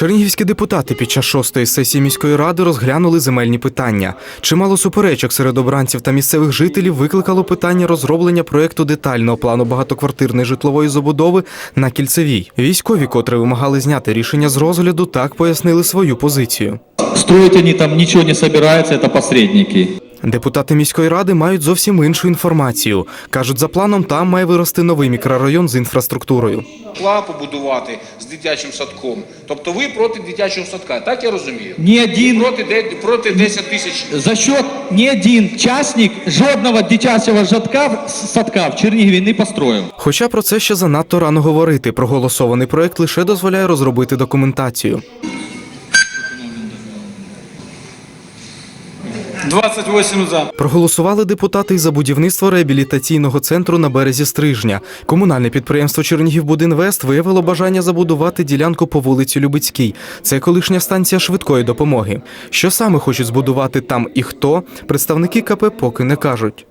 Чернігівські депутати під час шостої сесії міської ради розглянули земельні питання. Чимало суперечок серед обранців та місцевих жителів викликало питання розроблення проекту детального плану багатоквартирної житлової забудови на кільцевій. Військові, котрі вимагали зняти рішення з розгляду, так пояснили свою позицію. Строить они там ничего не собираются, это посредники. Депутати міської ради мають зовсім іншу інформацію. кажуть, за планом там має вирости новий мікрорайон з інфраструктурою. Пла побудувати з дитячим садком. Тобто ви проти дитячого садка, так я розумію? Ни один, Проти, де- проти 10 тисяч. за счет ни один частник жодного дитячого жадка, садка в Чернігові не построїв. Хоча про це ще занадто рано говорити. Проголосований проект лише дозволяє розробити документацію. 28 за. Проголосували депутати і за будівництво реабілітаційного центру на березі Стрижня. Комунальне підприємство Чернігівбудинвест виявило бажання забудувати ділянку по вулиці Любицькій. Це колишня станція швидкої допомоги. Що саме хочуть збудувати там і хто, представники КП поки не кажуть.